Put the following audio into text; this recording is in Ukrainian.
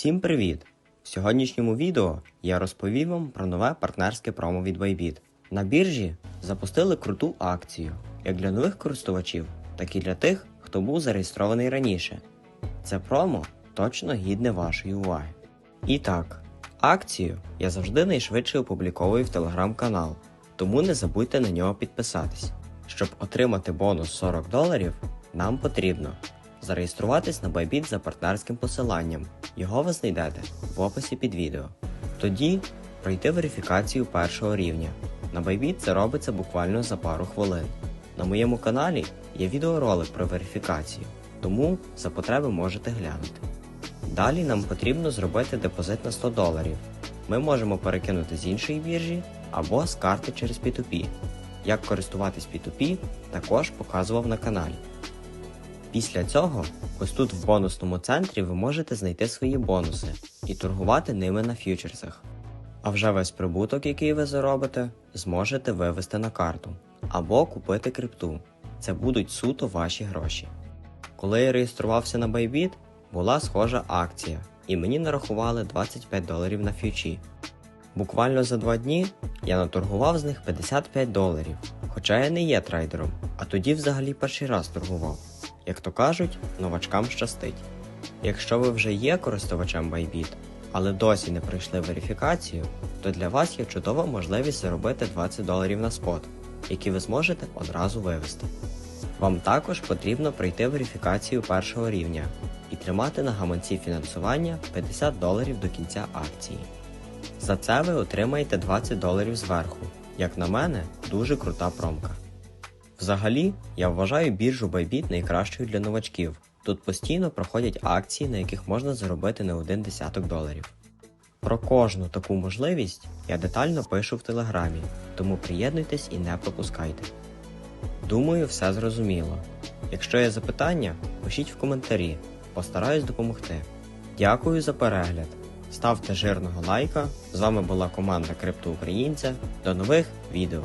Всім привіт! В сьогоднішньому відео я розповім вам про нове партнерське промо від Bybit. На біржі запустили круту акцію як для нових користувачів, так і для тих, хто був зареєстрований раніше. Це промо точно гідне вашої уваги. І так, акцію я завжди найшвидше опубліковую в телеграм-канал, тому не забудьте на нього підписатись. Щоб отримати бонус 40 доларів, нам потрібно зареєструватись на Bybit за партнерським посиланням. Його ви знайдете в описі під відео. Тоді пройти верифікацію першого рівня. На Bybit це робиться буквально за пару хвилин. На моєму каналі є відеоролик про верифікацію, тому за потреби можете глянути. Далі нам потрібно зробити депозит на 100 доларів. Ми можемо перекинути з іншої біржі або з карти через P2P. Як користуватись P2P, також показував на каналі. Після цього, ось тут в бонусному центрі ви можете знайти свої бонуси і торгувати ними на ф'ючерсах. А вже весь прибуток, який ви заробите, зможете вивести на карту або купити крипту. Це будуть суто ваші гроші. Коли я реєструвався на Bybit, була схожа акція, і мені нарахували 25 доларів на фьючі. Буквально за два дні я наторгував з них 55 доларів, хоча я не є трейдером, а тоді взагалі перший раз торгував. Як то кажуть, новачкам щастить. Якщо ви вже є користувачем Bybit, але досі не пройшли верифікацію, то для вас є чудова можливість заробити 20 доларів на спот, які ви зможете одразу вивести. Вам також потрібно пройти верифікацію першого рівня і тримати на гаманці фінансування 50 доларів до кінця акції. За це ви отримаєте 20 доларів зверху. Як на мене, дуже крута промка. Взагалі, я вважаю біржу Bybit найкращою для новачків. Тут постійно проходять акції, на яких можна заробити не один десяток доларів. Про кожну таку можливість я детально пишу в телеграмі, тому приєднуйтесь і не пропускайте. Думаю, все зрозуміло. Якщо є запитання, пишіть в коментарі, постараюсь допомогти. Дякую за перегляд. Ставте жирного лайка. З вами була команда Криптоукраїнця. До нових відео.